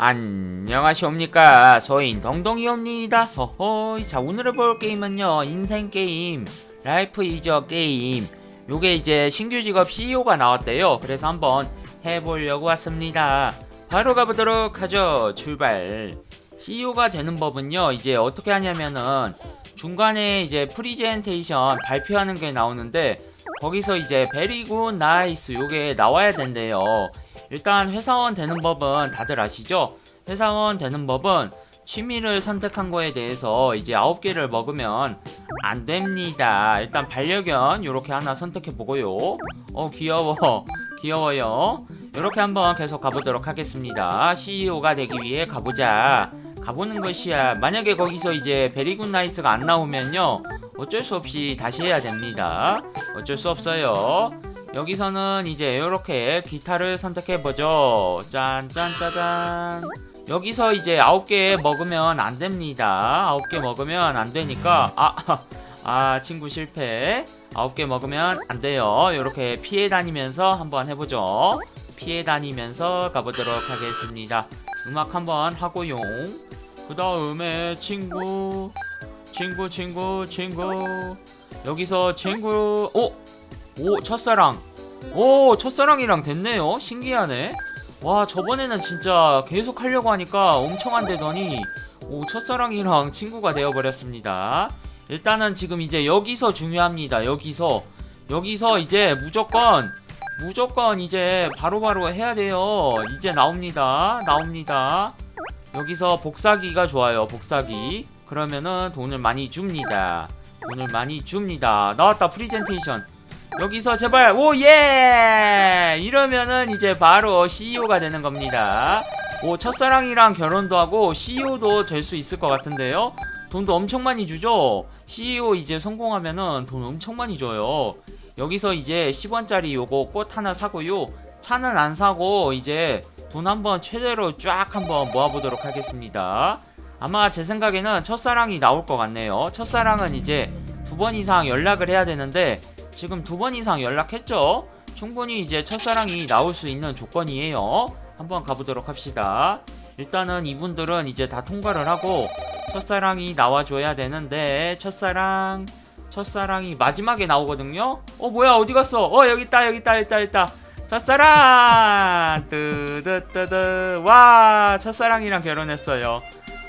안녕하시옵니까? 소인 동동이옵니다. 허허이. 자 오늘 볼 게임은요 인생 게임 라이프 이저 게임. 요게 이제 신규 직업 CEO가 나왔대요. 그래서 한번 해보려고 왔습니다. 바로 가보도록 하죠. 출발. CEO가 되는 법은요 이제 어떻게 하냐면은 중간에 이제 프리젠테이션 발표하는 게 나오는데 거기서 이제 베리굿 나이스 요게 나와야 된대요 일단 회사원 되는 법은 다들 아시죠? 회사원 되는 법은 취미를 선택한 거에 대해서 이제 9개를 먹으면 안 됩니다. 일단 반려견 요렇게 하나 선택해 보고요. 어 귀여워. 귀여워요. 요렇게 한번 계속 가보도록 하겠습니다. CEO가 되기 위해 가보자. 가보는 것이야. 만약에 거기서 이제 베리굿 나이스가 안 나오면요. 어쩔 수 없이 다시 해야 됩니다. 어쩔 수 없어요. 여기서는 이제 이렇게 기타를 선택해 보죠. 짠짠짜잔. 여기서 이제 9개 먹으면 안 됩니다. 9개 먹으면 안 되니까 아, 아 친구 실패. 9개 먹으면 안 돼요. 이렇게 피해 다니면서 한번 해보죠. 피해 다니면서 가보도록 하겠습니다. 음악 한번 하고요. 그 다음에 친구, 친구, 친구, 친구. 여기서 친구, 오, 오 첫사랑. 오 첫사랑이랑 됐네요. 신기하네. 와 저번에는 진짜 계속 하려고 하니까 엄청 안 되더니 오 첫사랑이랑 친구가 되어버렸습니다. 일단은 지금 이제 여기서 중요합니다. 여기서. 여기서 이제 무조건 무조건 이제 바로바로 해야 돼요. 이제 나옵니다. 나옵니다. 여기서 복사기가 좋아요 복사기. 그러면은 돈을 많이 줍니다. 돈을 많이 줍니다. 나왔다 프리젠테이션 여기서 제발 오예! 이러면은 이제 바로 CEO가 되는 겁니다. 오 첫사랑이랑 결혼도 하고 CEO도 될 수 있을 것 같은데요? 돈도 엄청 많이 주죠? CEO 이제 성공하면은 돈 엄청 많이 줘요. 여기서 이제 10원짜리 요거 꽃 하나 사고요. 차는 안 사고 이제 돈 한번 최대로 쫙 한번 모아보도록 하겠습니다. 아마 제 생각에는 첫사랑이 나올 것 같네요. 첫사랑은 이제 두 번 이상 연락을 해야 되는데 지금 두 번 이상 연락했죠? 충분히 이제 첫사랑이 나올 수 있는 조건이에요. 한번 가보도록 합시다. 일단은 이분들은 이제 다 통과를 하고 첫사랑이 나와줘야 되는데 첫사랑 첫사랑이 마지막에 나오거든요. 어 뭐야 어디 갔어? 어 여기 있다 여기 있다 있다 있다. 첫사랑 뜨뜨뜨뜨 와 첫사랑이랑 결혼했어요.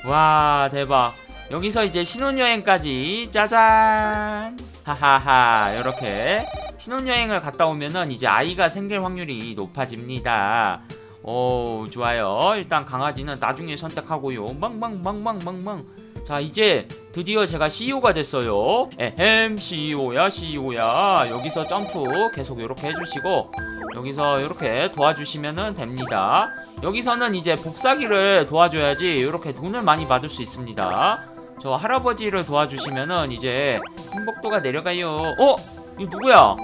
와 대박. 여기서 이제 신혼여행까지. 짜잔. 하하하. 이렇게 신혼여행을 갔다 오면은 이제 아이가 생길 확률이 높아집니다. 오 좋아요. 일단 강아지는 나중에 선택하고요. 망망망망망망 자 이제 드디어 제가 CEO가 됐어요. 에헴 CEO야 CEO야. 여기서 점프 계속 이렇게 해주시고 여기서 이렇게 도와주시면은 됩니다. 여기서는 이제 복사기를 도와줘야지 이렇게 돈을 많이 받을 수 있습니다 저 할아버지를 도와주시면은 이제 행복도가 내려가요. 어? 이거 누구야?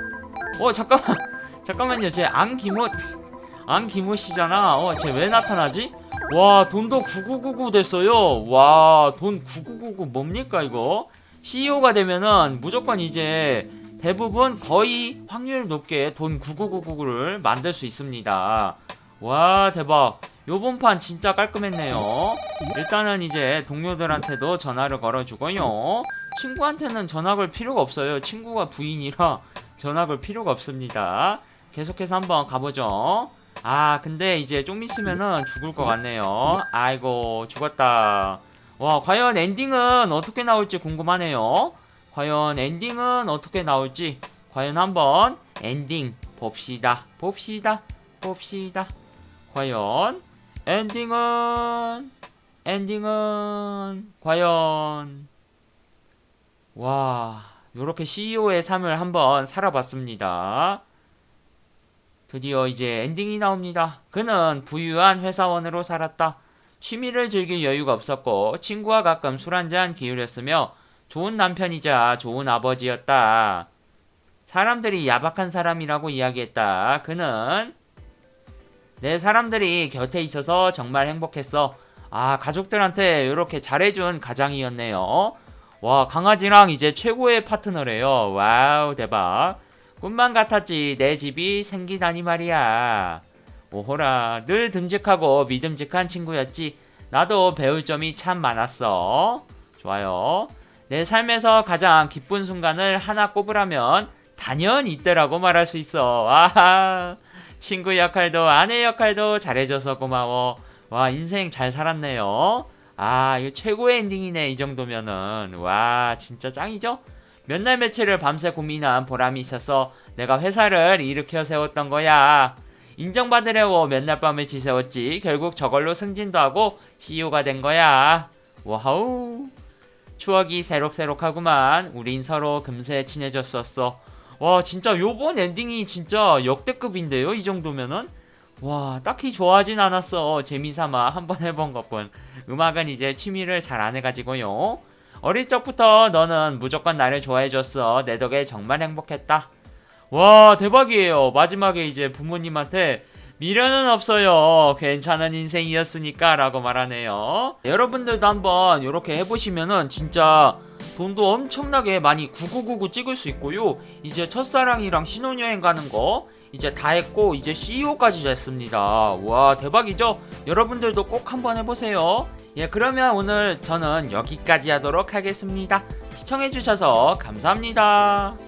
어 잠깐만 잠깐만요. 제 안기모 안기모 씨잖아. 어 쟤 왜 나타나지? 와 돈도 9999 됐어요. 와 돈 9999 뭡니까 이거? CEO가 되면은 무조건 이제 대부분 거의 확률 높게 돈 9999를 만들 수 있습니다. 와 대박. 요번 판 진짜 깔끔했네요. 일단은 이제 동료들한테도 전화를 걸어주고요. 친구한테는 전화 걸 필요가 없어요. 친구가 부인이라 전화 걸 필요가 없습니다. 계속해서 한번 가보죠. 아, 근데 이제 좀 있으면은 죽을 것 같네요. 아이고, 죽었다. 와, 과연 엔딩은 어떻게 나올지 궁금하네요. 과연 엔딩은 어떻게 나올지. 과연 한번 엔딩 봅시다. 봅시다. 봅시다. 과연 엔딩은 엔딩은 과연 와 요렇게 CEO의 삶을 한번 살아봤습니다. 드디어 이제 엔딩이 나옵니다. 그는 부유한 회사원으로 살았다. 취미를 즐길 여유가 없었고 친구와 가끔 술 한잔 기울였으며 좋은 남편이자 좋은 아버지였다. 사람들이 야박한 사람이라고 이야기했다. 그는 내 사람들이 곁에 있어서 정말 행복했어. 아, 가족들한테 이렇게 잘해준 가장이었네요. 와, 강아지랑 이제 최고의 파트너래요. 와우, 대박. 꿈만 같았지. 내 집이 생기다니 말이야. 오호라 늘 듬직하고 믿음직한 친구였지 나도 배울 점이 참 많았어 좋아요 내 삶에서 가장 기쁜 순간을 하나 꼽으라면 단연 이때라고 말할 수 있어 아하 친구 역할도 아내 역할도 잘해줘서 고마워. 와 인생 잘 살았네요. 아 이거 최고의 엔딩이네 이 정도면은. 와 진짜 짱이죠? 몇 날 며칠을 밤새 고민한 보람이 있어서 내가 회사를 일으켜 세웠던 거야. 인정받으려고 몇날 밤을 지새웠지. 결국 저걸로 승진도 하고 CEO가 된 거야. 와우. 추억이 새록새록하구만. 우린 서로 금세 친해졌었어 와 진짜 요번 엔딩이 진짜 역대급인데요 이 정도면은? 와 딱히 좋아하진 않았어. 재미삼아 한번 해본 것뿐. 음악은 이제 취미를 잘 안 해가지고요. 어릴 적부터 너는 무조건 나를 좋아해줬어. 내 덕에 정말 행복했다. 와 대박이에요. 마지막에 이제 부모님한테 미련은 없어요. 괜찮은 인생이었으니까 라고 말하네요. 여러분들도 한번 이렇게 해보시면은 진짜 돈도 엄청나게 많이 9999 찍을 수 있고요. 이제 첫사랑이랑 신혼여행 가는 거 이제 다 했고 이제 CEO까지 됐습니다. 와 대박이죠? 여러분들도 꼭 한번 해보세요. 예 그러면 오늘 저는 여기까지 하도록 하겠습니다. 시청해주셔서 감사합니다